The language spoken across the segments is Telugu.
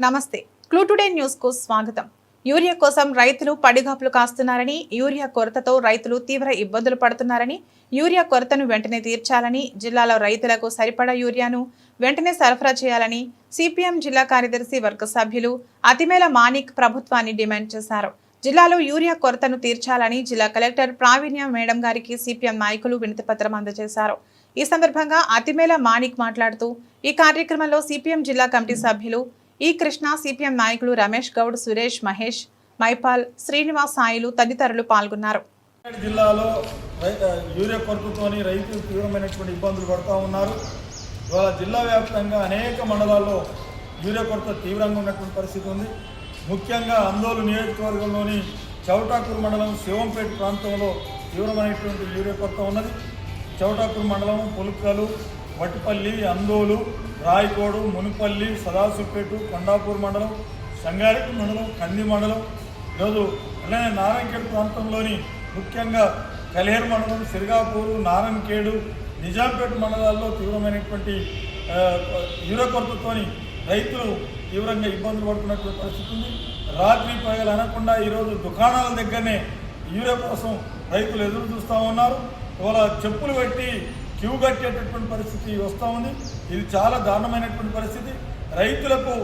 నమస్తే. క్లూ టుడే న్యూస్కు స్వాగతం. యూరియా కోసం రైతులు పడిగాపులు కాస్తున్నారని యూరియా కొరతతో రైతులు తీవ్ర ఇబ్బందులు పడుతున్నారని యూరియా కొరతను వెంటనే తీర్చాలని జిల్లాలో రైతులకు సరిపడా యూరియాను వెంటనే సరఫరా చేయాలని సిపిఎం జిల్లా కార్యదర్శి వర్గ సభ్యులు అతిమేల మాణిక్ ప్రభుత్వాన్ని డిమాండ్ చేశారు. జిల్లాలో యూరియా కొరతను తీర్చాలని జిల్లా కలెక్టర్ ప్రావీణ్య మేడం గారికి సిపిఎం నాయకులు వినతిపత్రం అందజేశారు. ఈ సందర్భంగా అతిమేల మాణిక్ మాట్లాడుతూ ఈ కార్యక్రమంలో సిపిఎం జిల్లా కమిటీ సభ్యులు ఈ కృష్ణ సిపిఎం నాయకులు రమేష్ గౌడ్ సురేష్ మహేష్ మైపాల్ శ్రీనివాస్ సాయిలు తదితరులు పాల్గొన్నారు. జిల్లాలో రై- యూరియా కొరతతోని రైతులు తీవ్రమైనటువంటి ఇబ్బందులు పడుతూ ఉన్నారు. ఇవాళ జిల్లా వ్యాప్తంగా అనేక మండలాల్లో యూరియా కొరత తీవ్రంగా ఉన్నటువంటి పరిస్థితి ఉంది. ముఖ్యంగా అందోలు నియోజకవర్గంలోని చౌటాకూరు మండలం శివంపేట ప్రాంతంలో తీవ్రమైనటువంటి యూరియా కొరత ఉన్నది. చౌటాకూరు మండలం పులుకలు వట్టిపల్లి అందోలు రాయకోడు మునిపల్లి సదాసుపేట కొండాపూర్ మండలం సంగారెడ్డి మండలం కంది మండలం ఈరోజు అలానే నారాయణఖేడ్ ప్రాంతంలోని ముఖ్యంగా కలిహేర్ మండలం సిరిగాపూరు నారాయణఖేడు నిజాంపేట మండలాల్లో తీవ్రమైనటువంటి ఆ, కొరతతోని రైతులు తీవ్రంగా ఇబ్బందులు పడుతున్నటువంటి పరిస్థితి ఉంది. రాత్రి పగలు అనకుండా ఈరోజు దుకాణాల దగ్గరనే యూరియా కోసం రైతులు ఎదురు చూస్తూ ఉన్నారు. ఇవాళ చెప్పులు పెట్టి క్యూ కట్టేటటువంటి పరిస్థితి వస్తూ ఉంది. ఇది చాలా దారుణమైనటువంటి పరిస్థితి. రైతులకు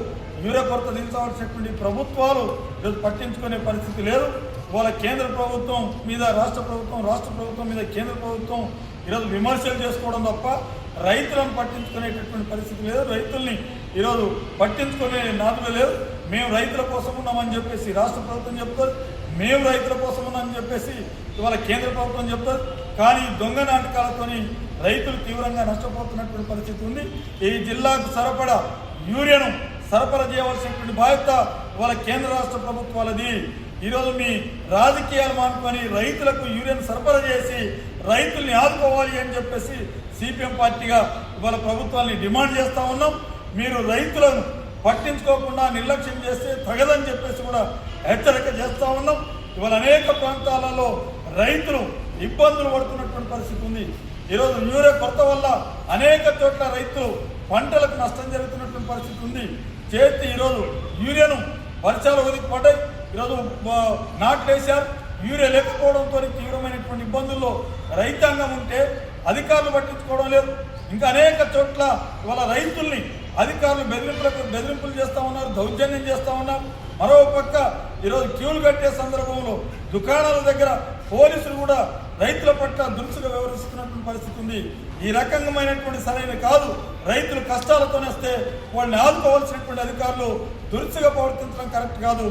యూరియా కొరత దించవలసినటువంటి ప్రభుత్వాలు ఈరోజు పట్టించుకునే పరిస్థితి లేదు. ఇవాళ కేంద్ర ప్రభుత్వం మీద రాష్ట్ర ప్రభుత్వం రాష్ట్ర ప్రభుత్వం మీద కేంద్ర ప్రభుత్వం ఈరోజు విమర్శలు చేసుకోవడం తప్ప రైతులను పట్టించుకునేటటువంటి పరిస్థితి లేదు. రైతుల్ని ఈరోజు పట్టించుకునే నాదులు లేదు. మేము రైతుల కోసం ఉన్నామని చెప్పేసి రాష్ట్ర ప్రభుత్వం చెప్తారు. మేము రైతుల కోసం ఉన్నామని చెప్పేసి ఇవాళ కేంద్ర ప్రభుత్వం చెప్తారు. కానీ దొంగ నాటకాలతోని రైతులు తీవ్రంగా నష్టపోతున్నటువంటి పరిస్థితి ఉంది. ఈ జిల్లాకు సరపడా యూరియాను సరఫరా చేయవలసినటువంటి బాధ్యత ఇవాళ కేంద్ర రాష్ట్ర ప్రభుత్వాలది. ఈరోజు మీ రాజకీయాలు మానుకొని రైతులకు యూరియాను సరఫరా చేసి రైతుల్ని ఆదుకోవాలి అని చెప్పేసి సిపిఎం పార్టీగా ఇవాళ ప్రభుత్వాన్ని డిమాండ్ చేస్తూ ఉన్నాం. మీరు రైతులను పట్టించుకోకుండా నిర్లక్ష్యం చేస్తే తగదని చెప్పేసి కూడా హెచ్చరిక చేస్తూ ఉన్నాం. ఇవాళ అనేక ప్రాంతాలలో రైతులు ఇబ్బందులు పడుతున్నటువంటి పరిస్థితి ఉంది. ఈరోజు యూరియా కొరత వల్ల అనేక చోట్ల రైతులు పంటలకు నష్టం జరుగుతున్నటువంటి పరిస్థితి ఉంది. చేతి ఈరోజు యూరియాను వర్షాలు ఒదిగి పడ్డాయి ఈరోజు నాట్లేశారు. యూరియా లేకపోవడంతో తీవ్రమైనటువంటి ఇబ్బందుల్లో రైతాంగం ఉంటే అధికారులు పట్టించుకోవడం లేదు. ఇంకా అనేక చోట్ల ఇవాళ రైతుల్ని అధికారులు బెదిరింపులకు బెదిరింపులు చేస్తూ ఉన్నారు దౌర్జన్యం చేస్తూ ఉన్నారు. మరో పక్క ఈరోజు క్యూలు కట్టే సందర్భంలో దుకాణాల దగ్గర పోలీసులు కూడా రైతుల పట్ల దురుసుగా వ్యవహరిస్తున్నటువంటి పరిస్థితి ఉంది. ఈ రకమైనటువంటి సరైన కాదు. రైతులు కష్టాలతోనే వస్తే వాళ్ళని ఆదుకోవాల్సినటువంటి అధికారులు దురుసుగా ప్రవర్తించడం కరెక్ట్ కాదు.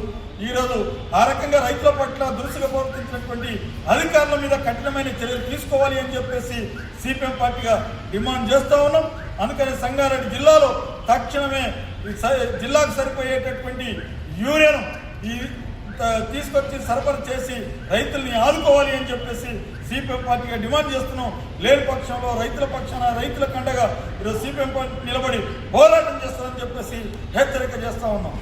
ఈరోజు ఆ రకంగా రైతుల పట్ల దురుసుగా ప్రవర్తించినటువంటి అధికారుల మీద కఠినమైన చర్యలు తీసుకోవాలి అని చెప్పేసి సిపిఎం పార్టీగా డిమాండ్ చేస్తూ ఉన్నాం. అందుకని సంగారెడ్డి జిల్లాలో తక్షణమే జిల్లాకు సరిపోయేటటువంటి యూరియన్ ఈ తీసుకొచ్చి సరఫరా చేసి రైతుల్ని ఆదుకోవాలి అని చెప్పేసి సిపిఎం పార్టీగా డిమాండ్ చేస్తున్నాం. లేని పక్షంలో రైతుల పక్షాన రైతుల కండగా ఈరోజు సిపిఎం పార్టీ నిలబడి పోరాటం చేస్తామని చెప్పేసి హెచ్చరిక చేస్తా ఉన్నాం.